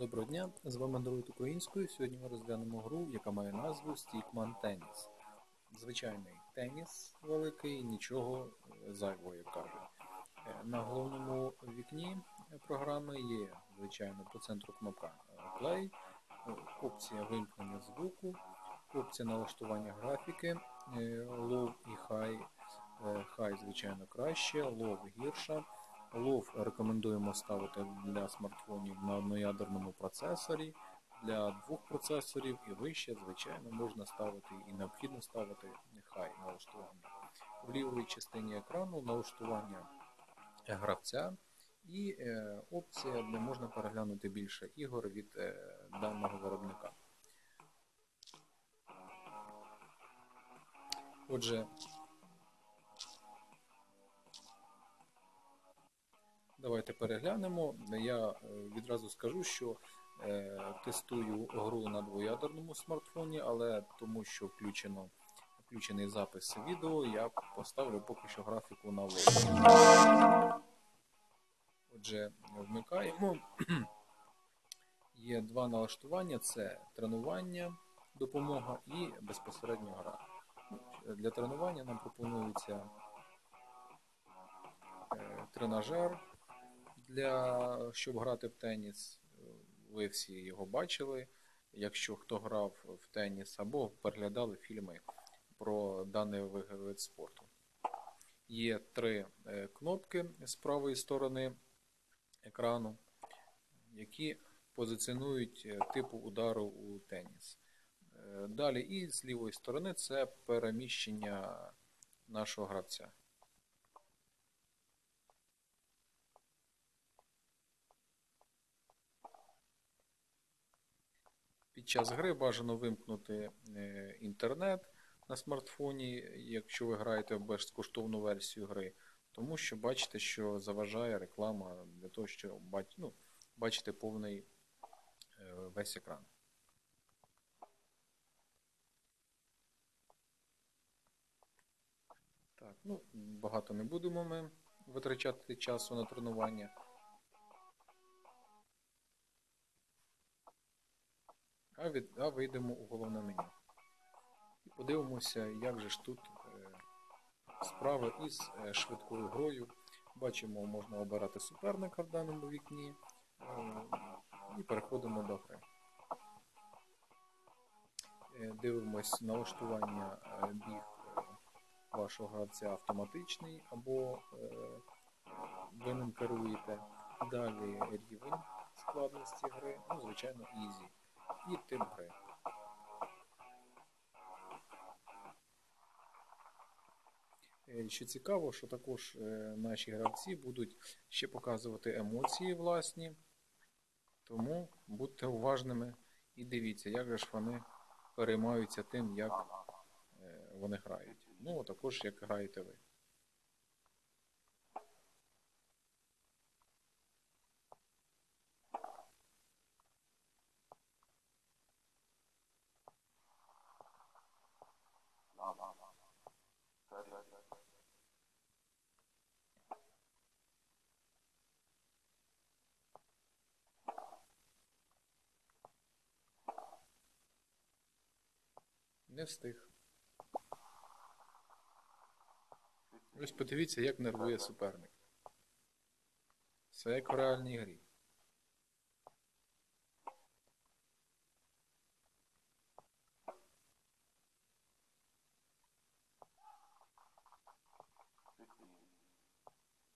Доброго дня, з вами Даруйт Українською. Сьогодні ми розглянемо гру, яка має назву Stickman Tennis. Звичайний теніс великий, нічого зайвого, як кажуть. Е, На головному вікні програми є, звичайно, по центру кнопка Play, е, опція вимкнення звуку, опція налаштування графіки, е, Low і High. Е, High, звичайно, краще, Low гірша. Лов рекомендуємо ставити для смартфонів на одноядерному процесорі. Для двох процесорів і вище, звичайно, можна ставити і необхідно ставити нехай налаштування. В лівій частині екрану налаштування гравця і е, опція, де можна переглянути більше ігор від е, даного виробника. Отже, Давайте переглянемо. Я е, відразу скажу, що е, тестую гру на двоядерному смартфоні, але тому що включено, включений запис відео, я поставлю поки що графіку на лоу. Отже, вмикаємо. Є два налаштування: це тренування, допомога і безпосередньо гра. Для тренування нам пропонується е, тренажер для щоб грати в теніс. Ви всі його бачили. Якщо хто грав в теніс або переглядали фільми про даний вид спорту. Є три е, кнопки з правої сторони екрану, які позиціонують е, типу удару у теніс. Е, далі і з лівої сторони це переміщення нашого гравця. Час гри бажано вимкнути е, інтернет на смартфоні, якщо ви граєте в безкоштовну версію гри, тому що бачите, що заважає реклама для того, щоб ну, бачити повний е, весь екран. Так, ну, Багато не будемо ми витрачати часу на тренування. А, від, а вийдемо у головне меню. І подивимося, як же ж тут е, справи із е, швидкою грою. Бачимо, можна обирати суперника в даному вікні е, і переходимо до гри. Дивимось налаштування біг вашого гравця автоматичний або ви ним керуєте. Далі рівень складності гри, ну, звичайно, Easy і тип гри. Е, що цікаво, що також е, наші гравці будуть ще показувати емоції власні, тому будьте уважними і дивіться, як же ж вони переймаються тим, як е, вони грають. Ну, а також як граєте ви. Не встиг. Ось подивіться, як нервує суперник. Все як в реальній грі.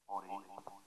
Ой, ой.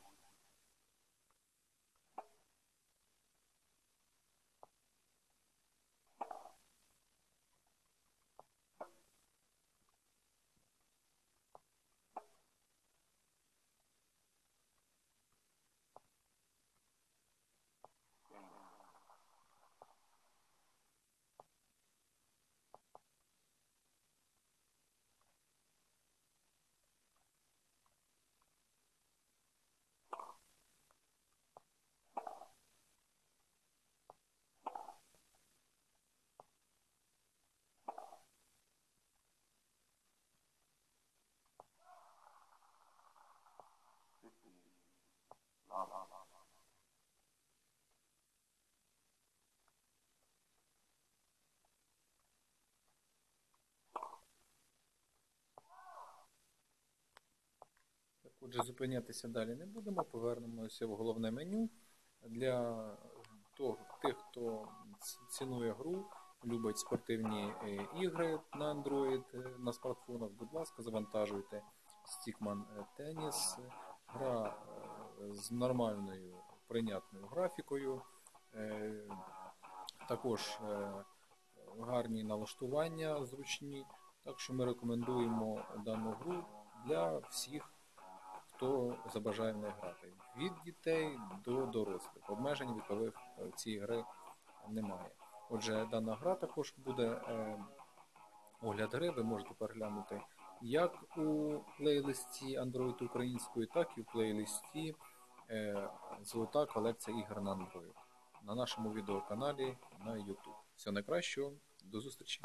Отже, зупинятися далі не будемо, повернемося в головне меню. Для тих, хто цінує гру, любить спортивні е, ігри на Android, е, на смартфонах, будь ласка, завантажуйте Stickman е, Tennis. Гра з нормальною прийнятною графікою. Також гарні налаштування зручні. Так що ми рекомендуємо дану гру для всіх, хто забажає в неї грати. Від дітей до дорослих. Обмежень вікових е, цій гри немає. Отже, дана гра також буде е, огляд гри, ви можете переглянути як у плейлисті Android українською, так і в плейлисті е, Золота колекція ігор на Android на нашому відеоканалі на YouTube. Всього найкращого, до зустрічі!